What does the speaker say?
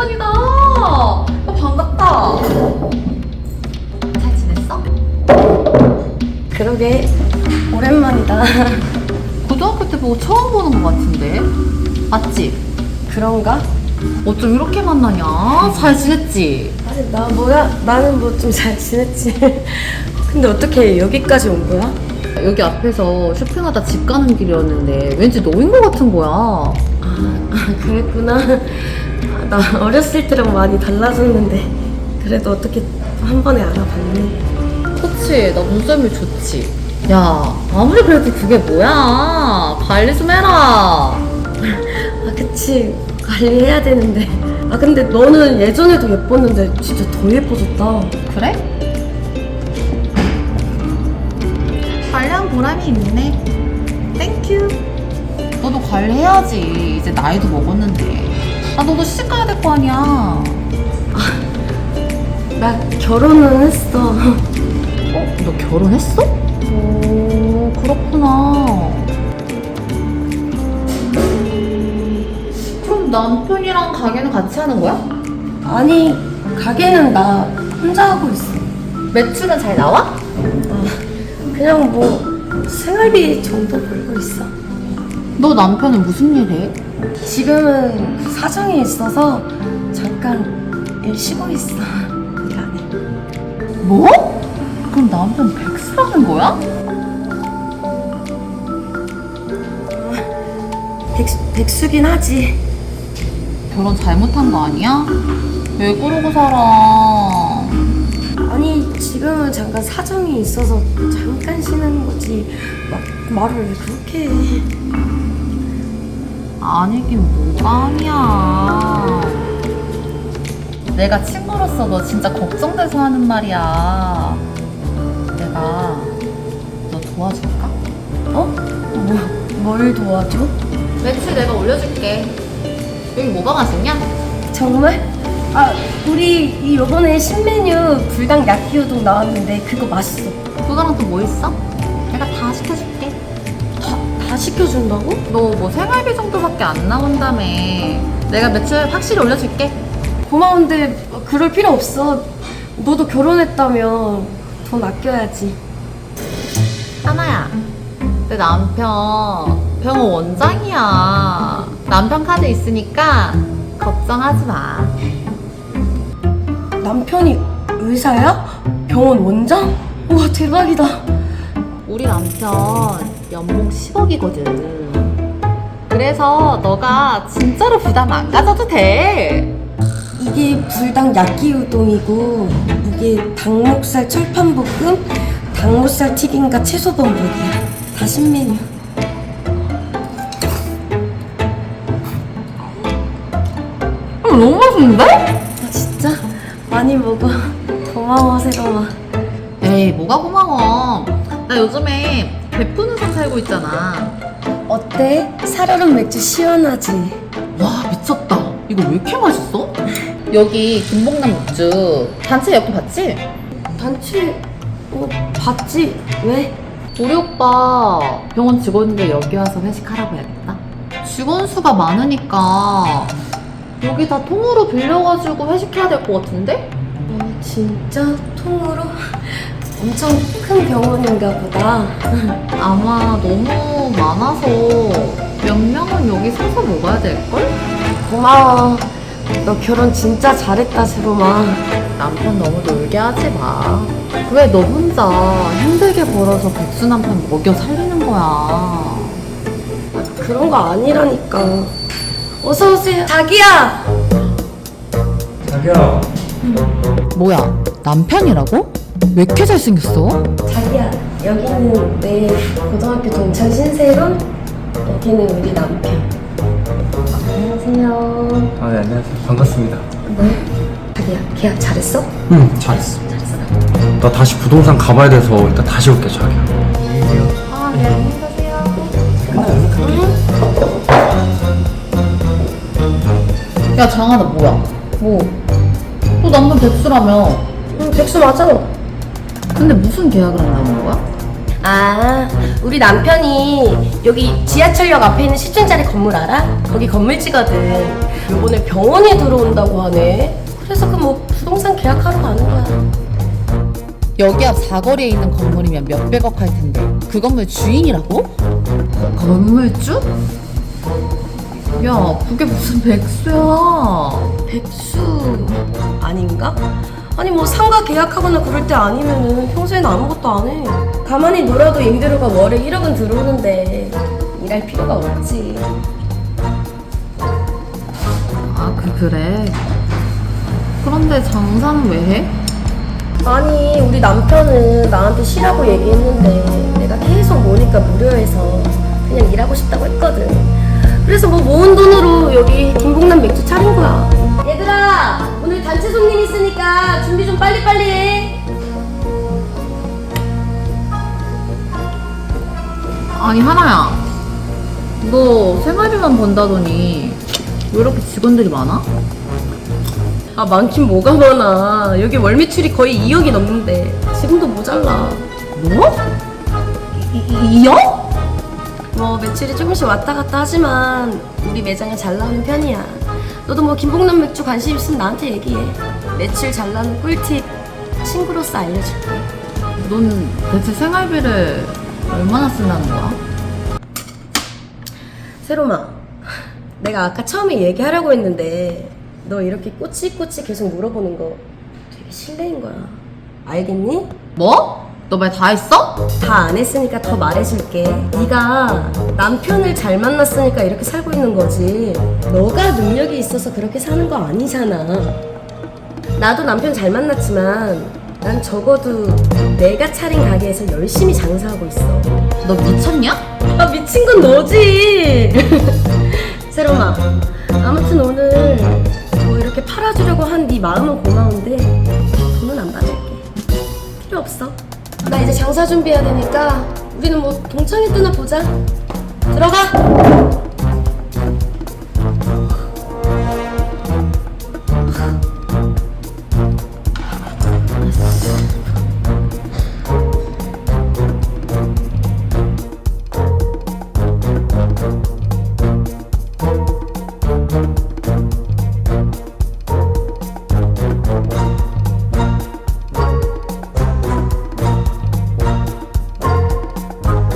오랜만이다. 야, 어, 반갑다. 잘 지냈어? 그러게 오랜만이다. 고등학교 때 보고 처음 보는 것 같은데. 맞지? 그런가? 어쩜 이렇게 만나냐? 잘 지냈지? 아니 나 뭐야? 나는 뭐 좀 잘 지냈지. 근데 어떻게 여기까지 온 거야? 여기 앞에서 쇼핑하다 집 가는 길이었는데 왠지 너인 것 같은 거야. 아, 아 그랬구나. 아, 나 어렸을 때랑 많이 달라졌는데 그래도 어떻게 한 번에 알아봤네. 그치 나 눈썰미 좋지 야 아무리 그래도 그게 뭐야 관리 좀 해라 아 그치 관리해야 되는데. 아 근데 너는 예전에도 예뻤는데 진짜 더 예뻐졌다. 그래? 관리한 보람이 있네 땡큐 너도 관리해야지 이제 나이도 먹었는데 아 너도 시집 가야 될 거 아니야 나 결혼은 했어. 어? 너 결혼했어? 오 그렇구나 그럼 남편이랑 가게는 같이 하는 거야? 아니 가게는 나 혼자 하고 있어. 매출은 잘 나와? 아, 그냥 뭐 생활비 정도 벌고 있어. 너 남편은 무슨 일 해? 지금은 사정이 있어서 잠깐 일 쉬고 있어. 일 안 해. 뭐? 그럼 남편 백수라는 거야? 백수, 백수긴 하지. 결혼 잘못한 거 아니야? 왜 그러고 살아? 아니 지금은 잠깐 사정이 있어서 잠깐 쉬는 거지. 막 말을 왜 그렇게 해? 아니긴 뭐가 아니야. 내가 친구로서 너 진짜 걱정돼서 하는 말이야. 내가 너 도와줄까? 어? 뭐, 뭘 도와줘? 매출 내가 올려줄게. 여기 뭐가 맛있냐? 정말? 아 우리 이 요번에 신메뉴 불닭 야끼우동 나왔는데 그거 맛있어. 그거랑 또 뭐 있어? 내가 다 시켜줄게. 시켜준다고? 너 뭐 생활비 정도밖에 안 나온다며. 내가 매출 확실히 올려줄게. 고마운데 그럴 필요 없어. 너도 결혼했다며 돈 아껴야지. 하나야, 내 남편 병원 원장이야. 남편 카드 있으니까 걱정하지 마. 남편이 의사야? 병원 원장? 우와 대박이다. 우리 남편 연봉 10억이거든. 그래서 너가 진짜로 부담 안 가져도 돼. 이게 불닭 야끼 우동이고 이게 닭목살 철판볶음, 닭목살 튀김과 채소 범벅이야. 다 신메뉴. 어, 너무 맛있는데? 아 진짜? 많이 먹어. 고마워 세롬아. 에이, 뭐가 고마워. 나 요즘에 베푸는 삶 살고 있잖아. 어때? 살얼음 맥주 시원하지? 와, 미쳤다. 이거 왜 이렇게 맛있어? 여기 김봉남 맥주 단체 예약도 봤지? 단체 어 봤지? 왜? 우리 오빠 병원 직원인데 여기 와서 회식하라고 해야겠다. 직원 수가 많으니까 여기 다 통으로 빌려가지고 회식해야 될 것 같은데? 어 진짜 통으로? 엄청 큰 병원인가 보다. 아마 너무 많아서 몇 명은 여기 서서 먹어야 될걸? 고마워. 너 결혼 진짜 잘했다 세롬아. 남편 너무 놀게 하지 마. 왜 너 혼자 힘들게 벌어서 백수 남편 먹여 살리는 거야? 그런 거 아니라니까. 어서 오세요. 자기야. 자기야 뭐야, 남편이라고? 왜 이렇게 잘생겼어? 자기야. 여기는 내 고등학교 동창 신세롬. 여기는 우리 남편. 안녕하세요. 아 네 안녕하세요 반갑습니다 네. 자기야 계약 잘했어? 응 잘했어 잘했어. 나 다시 부동산 가봐야 돼서 이따 다시 올게 자기야 아, 네, 안녕히 가세요. 야, 장아, 나 뭐야? 뭐? 너 남편 백수라며. 응 백수 맞아. 근데 무슨 계약을 한다는 거야? 아, 우리 남편이 여기 지하철역 앞에 있는 10층짜리 건물 알아? 거기 건물주거든. 요번에 병원에 들어온다고 하네. 그래서 그 뭐 부동산 계약하러 가는 거야. 여기 앞 사거리에 있는 건물이면 몇백억 할 텐데 그 건물 주인이라고? 건물주? 야 그게 무슨 백수야 백수 아닌가? 아니 뭐 상가 계약하거나 그럴 때 아니면은 평소에는 아무것도 안 해. 가만히 놀아도 임대료가 월에 1억은 들어오는데 일할 필요가 없지. 아 그 그래 그런데 장사는 왜 해? 아니 우리 남편은 나한테 쉬라고 얘기했는데 내가 계속 모니까 무료해서 그냥 일하고 싶다고 했거든 그래서 뭐 모은 돈으로 여기 김봉남 맥주 차린 거야 얘들아 오늘 단체 손님 있으니까 준비 좀 빨리빨리 해 아니 하나야 너 생활비만 번다더니 왜 이렇게 직원들이 많아? 아 많긴 뭐가 많아 여기 월 매출이 거의 2억이 넘는데 지금도 모자라 뭐? 이, 이요? 뭐 매출이 조금씩 왔다 갔다 하지만 우리 매장은 잘 나오는 편이야. 너도 뭐 김봉남 맥주 관심 있으면 나한테 얘기해. 매출 잘 나는 꿀팁 친구로서 알려줄게. 넌 대체 생활비를 얼마나 쓴다는 거야? 세로마, 내가 아까 처음에 얘기하려고 했는데 너 이렇게 꼬치꼬치 계속 물어보는 거 되게 실례인 거야. 알겠니? 뭐? 너 말 다 했어? 다 안 했으니까 더 말해줄게. 네가 남편을 잘 만났으니까 이렇게 살고 있는 거지. 너가 능력이 있어서 그렇게 사는 거 아니잖아. 나도 남편 잘 만났지만 난 적어도 내가 차린 가게에서 열심히 장사하고 있어. 너 미쳤냐? 아 미친 건 너지. 세롬아, 아무튼 오늘 뭐 이렇게 팔아주려고 한 네 마음은 고마운데 돈은 안 받을게. 필요 없어. 나 이제 장사 준비해야 되니까 우리는 뭐 동창회 뜨나 보자. 들어가.